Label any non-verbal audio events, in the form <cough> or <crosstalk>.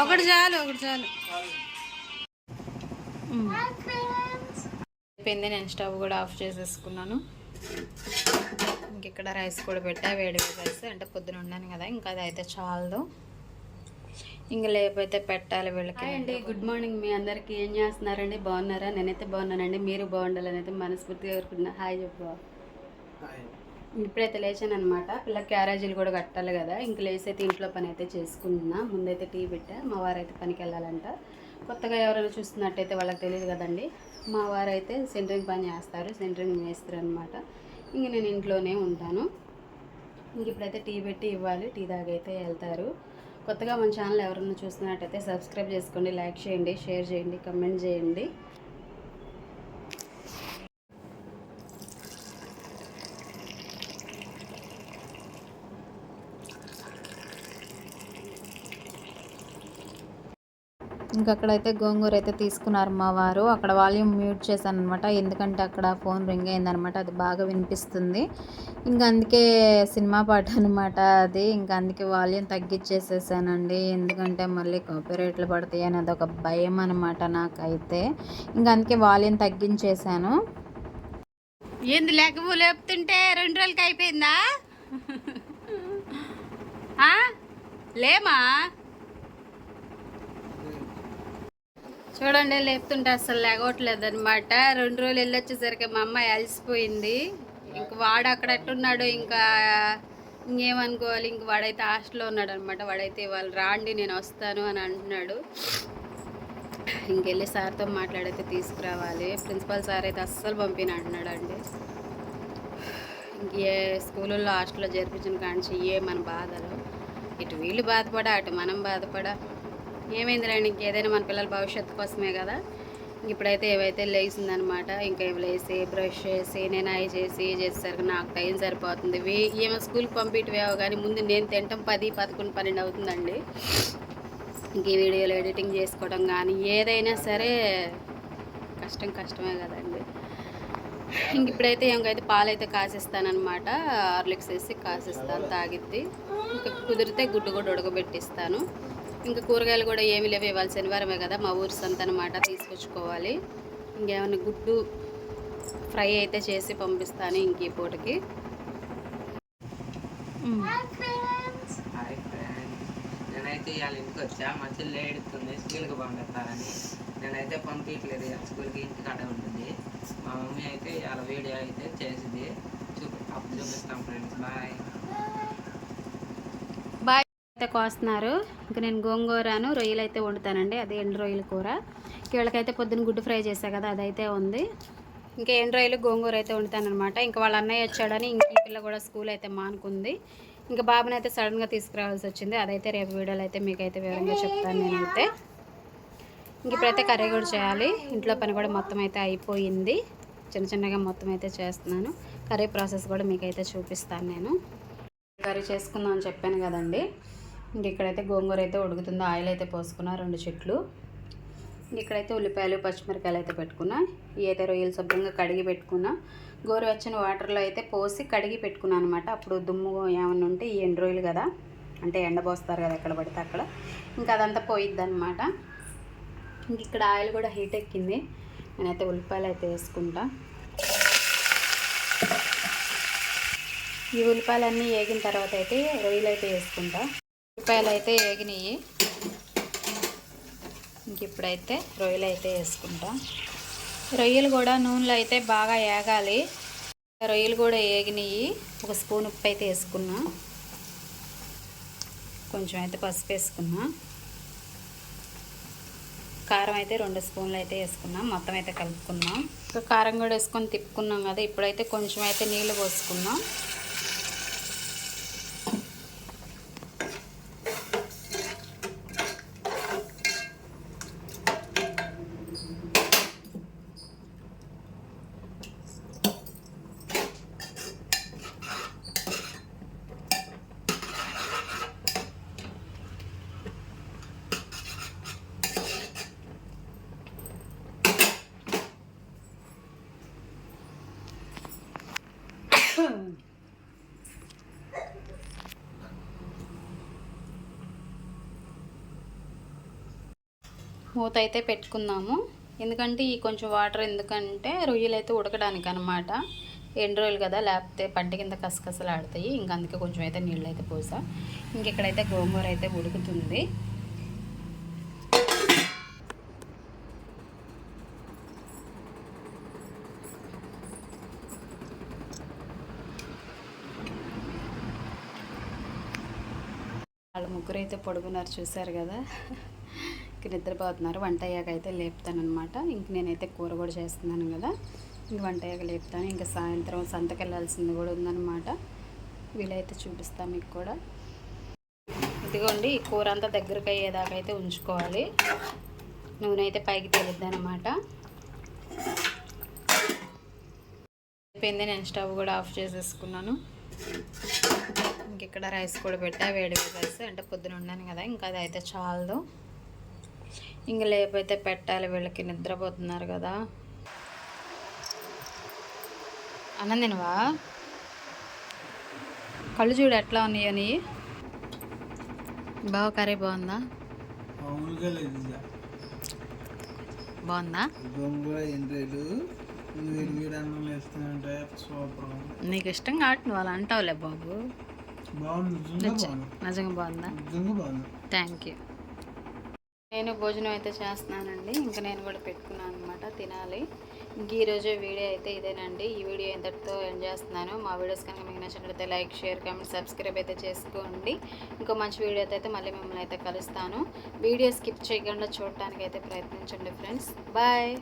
ఒకటి చాలు ఒకటి చాలు. అయిపోయింది నేను స్టవ్ కూడా ఆఫ్ చేసేసుకున్నాను. ఇంక ఇక్కడ రైస్ కూడా పెట్టా వేడి వేడి రైస్. అంటే పొద్దున ఉన్నాను కదా ఇంకా అది అయితే చాలదు. ఇంకా లేకపోతే పెట్టాలి వీళ్ళకి. అండి గుడ్ మార్నింగ్ మీ అందరికి. ఏం చేస్తున్నారండి? బాగున్నారా? నేనైతే బాగున్నానండి. మీరు బాగుండాలని అయితే మనస్ఫూర్తిగా కోరుకుంటున్నా. హాయ్ చెప్పు. ఇప్పుడైతే లేచాను అనమాట పిల్ల క్యారేజీలు కూడా కట్టాలి కదా. ఇంక లేసైతే ఇంట్లో పని అయితే చేసుకున్నా. ముందైతే టీ పెట్టా. మా వారైతే పనికి వెళ్ళాలంట. కొత్తగా ఎవరైనా చూస్తున్నట్టయితే వాళ్ళకి తెలియదు కదండి. మా వారైతే సెంటరింగ్ పని చేస్తారు. సెంటరింగ్ చేస్తారు అనమాట ఇంక నేను ఇంట్లోనే ఉంటాను. ఇంక ఇప్పుడైతే టీ పెట్టి ఇవ్వాలి. టీ దాగైతే వెళ్తారు. కొత్తగా మన ఛానల్ ఎవరైనా చూస్తున్నట్టయితే సబ్స్క్రైబ్ చేసుకోండి. లైక్ చేయండి. షేర్ చేయండి. కమెంట్ చేయండి. ఇంకా అక్కడైతే గోంగూర అయితే తీసుకున్నారు మా వారు. అక్కడ వాల్యూమ్ మ్యూట్ చేశాను అనమాట ఎందుకంటే అక్కడ ఫోన్ రింగ్ అయిందనమాట అది బాగా వినిపిస్తుంది. ఇంకా అందుకే సినిమా పాట అనమాట అది. ఇంకా అందుకే వాల్యూమ్ తగ్గించేసేసానండి ఎందుకంటే మళ్ళీ కాపీరైట్లు పడతాయి అనేది ఒక భయం అనమాట నాకైతే. ఇంకా అందుకే వాల్యూమ్ తగ్గించేశాను ఏంది లేకపో లేపుతుంటే రెండు రోజులకి అయిపోయిందా? <laughs> ఆ? లేమా? చూడండి లేపుతుంటే అసలు లేగవట్లేదు అనమాట రెండు రోజులు వెళ్ళొచ్చేసరికి మా అమ్మాయి అలసిపోయింది. ఇంక వాడు అక్కడ ఎట్టున్నాడు ఇంకా ఇంకేమనుకోవాలి? ఇంక వాడైతే హాస్టల్లో ఉన్నాడు అనమాట వాడైతే వాళ్ళు రాండి నేను వస్తాను అని అంటున్నాడు. ఇంకెళ్ళి సార్తో మాట్లాడైతే తీసుకురావాలి. ప్రిన్సిపల్ సార్ అయితే అస్సలు పంపిన అంటున్నాడు అండి ఇంకే స్కూళ్ళల్లో హాస్టల్లో జరిపించిన కాంచి ఏ మన బాధలు? ఇటు వీళ్ళు బాధపడ అటు మనం బాధపడా. ఏమైందిరా నీకు? ఏదైనా మన పిల్లల భవిష్యత్తు కోసమే కదా. ఇప్పుడైతే ఏవైతే లేచిందనమాట ఇంకా ఇవి లేసి బ్రష్ చేసి నేను అవి చేసి చేసేసరికి నాకు టైం సరిపోతుంది. వే ఏమో స్కూల్కి పంపించవేవో కానీ ముందు నేను తింటాం పది పదకొండు పన్నెండు అవుతుందండి. ఇంక ఈ వీడియోలు ఎడిటింగ్ చేసుకోవడం కానీ ఏదైనా సరే కష్టం కష్టమే కదండి. ఇంక ఇప్పుడైతే ఇంకైతే పాలైతే కాసిస్తానమాట హార్లిక్స్ వేసి కాసిస్తాను తాగిద్ది. ఇంకా కుదిరితే గుడ్డు కూడా ఉడకబెట్టిస్తాను. ఇంకా కూరగాయలు కూడా ఏమి లేవు ఇవాళ శనివారమే కదా మా ఊరి సంత అనమాట తీసుకొచ్చుకోవాలి. ఇంకేమైనా గుడ్డు ఫ్రై అయితే చేసి పంపిస్తాను ఇంక ఈ పూటకి. హాయ్ ఫ్రెండ్స్ నేనైతే ఇవాళ ఇంటికి వచ్చా మా చెల్లి ఏడుతుంది స్కూల్కి పంపిస్తారని. నేనైతే పంపించలేదు ఇవాళ స్కూల్కి ఇంటికాడే ఉంటుంది. మా మమ్మీ అయితే ఇవాళ వీడియో అయితే చేసింది. చూపి అప్పుడు చూపిస్తాం ఫ్రెండ్స్ బాయ్ అయితే కోస్తున్నారు. ఇంకా నేను గోంగూరను రొయ్యలు అయితే వండుతానండి. అది ఎండు రొయ్యల కూర. వీళ్ళకైతే పొద్దున్న గుడ్డు ఫ్రై చేశా కదా అదైతే ఉంది. ఇంకా ఎండు రొయ్యలు గోంగూర అయితే వండుతానమాట ఇంకా వాళ్ళ అన్నయ్య వచ్చాడని ఇంక ఈ పిల్ల కూడా స్కూల్ అయితే మానుకుంది. ఇంకా బాబుని అయితే సడన్గా తీసుకురావాల్సి వచ్చింది. అదైతే రేపు వీడియోలు అయితే మీకైతే వివరంగా చెప్తాను నేనైతే. ఇంక ఇప్పుడైతే కర్రీ కూడా చేయాలి. ఇంట్లో పని కూడా మొత్తం అయితే అయిపోయింది. చిన్న చిన్నగా మొత్తం అయితే చేస్తున్నాను. కర్రీ ప్రాసెస్ కూడా మీకైతే చూపిస్తాను నేను. కర్రీ చేసుకుందాం అని చెప్పాను కదండి. ఇంక ఇక్కడైతే గోంగూర అయితే ఉడుకుతుంది ఆయిల్ అయితే పోసుకున్నా రెండు చెట్లు. ఇక్కడైతే ఉల్లిపాయలు పచ్చిమిరకాయలు అయితే పెట్టుకున్నా. ఇవి అయితే రొయ్యలు శుభ్రంగా కడిగి పెట్టుకున్నా. గోరువెచ్చని వాటర్లో అయితే పోసి కడిగి పెట్టుకున్నాను అనమాట అప్పుడు దుమ్ము ఏమన్నా ఉంటే ఈ ఎండు రొయ్యలు కదా అంటే ఎండ పోస్తారు కదా ఎక్కడ పడితే అక్కడ. ఇంకా అదంతా పోయిద్ది అనమాట ఇంక ఇక్కడ ఆయిల్ కూడా హీట్ ఎక్కింది. నేనైతే ఉల్లిపాయలు అయితే వేసుకుంటా. ఈ ఉల్లిపాయలన్నీ వేగిన తర్వాత అయితే రొయ్యలు అయితే వేసుకుంటా. ఉల్లిపాయలు అయితే వేగినాయి ఇంక ఇప్పుడైతే రొయ్యలు అయితే వేసుకుంటాం. రొయ్యలు కూడా నూనెలో అయితే బాగా వేగాలి రొయ్యలు కూడా వేగినాయి ఒక స్పూన్ ఉప్పు అయితే వేసుకున్నా. కొంచెం అయితే పసుపు వేసుకున్నా. కారం అయితే రెండు స్పూన్లు అయితే వేసుకున్నాం. మొత్తం అయితే కలుపుకున్నాం. ఇంకా కారం కూడా వేసుకొని తిప్పుకున్నాం కదా. ఇప్పుడైతే కొంచెం అయితే నీళ్ళు పోసుకున్నాం. మూత అయితే పెట్టుకుందాము. ఎందుకంటే ఈ కొంచెం వాటర్ ఎందుకంటే రొయ్యలు అయితే ఉడకడానికి అనమాట ఎండు రోజులు కదా లేకపోతే పంట కింద కసకసలు ఆడతాయి ఇంక అందుకే కొంచెం అయితే నీళ్ళు అయితే పోసా. ఇంకెక్కడైతే గోంగూర అయితే ఉడుకుతుంది. వాళ్ళ ముగ్గురు అయితే పొడుగున్నారు చూసారు కదా. ఇంక నిద్రపోతున్నారు. వంట అయ్యాక అయితే లేపుతాను అనమాట ఇంక నేనైతే కూర కూడా చేస్తున్నాను కదా. ఇంక వంట అయ్యాక లేపుతాను. ఇంకా సాయంత్రం సంతకి వెళ్ళాల్సింది కూడా ఉందన్నమాట. వీలైతే చూపిస్తాను మీకు కూడా. ఇదిగోండి ఈ కూర అంతా దగ్గరకు అయ్యేదాకా అయితే ఉంచుకోవాలి. నూనె అయితే పైకి అనమాట అయిపోయింది. నేను స్టవ్ కూడా ఆఫ్ చేసేసుకున్నాను. ఇంక ఇక్కడ రైస్ కూడా పెట్టా. వేడి రైస్. అంటే పొద్దున ఉన్నాను కదా. ఇంకా అది అయితే చాలదు. ఇంక లేకపోతే పెట్టాలి వీళ్ళకి నిద్రపోతున్నారు కదా. అన్నం తినవా? కళ్ళు చూడు ఎట్లా ఉన్నాయో నీ. బావ కర్రీ బాగుందా. బాగుందా? నీకు ఇష్టం కాబట్టి నువ్వు అలా అంటావులే బాబు. నిజంగా బాగుంది. థ్యాంక్ యూ నేను భోజనం అయితే చేస్తున్నానండి. ఇంకా నేను కూడా పెట్టుకున్నాను అనమాట తినాలి. ఇంక ఈరోజు వీడియో అయితే ఇదేనండి. ఈ వీడియో ఎంతటితో ఎండ్ చేస్తున్నాను. మా వీడియోస్ కనుక మీకు నచ్చినట్లయితే లైక్ షేర్ కామెంట్ సబ్స్క్రైబ్ అయితే చేసుకోండి. ఇంకో మంచి వీడియోతో అయితే మళ్ళీ మిమ్మల్ని అయితే కలుస్తాను. వీడియో స్కిప్ చేయకుండా చూడటానికి అయితే ప్రయత్నించండి ఫ్రెండ్స్. బాయ్!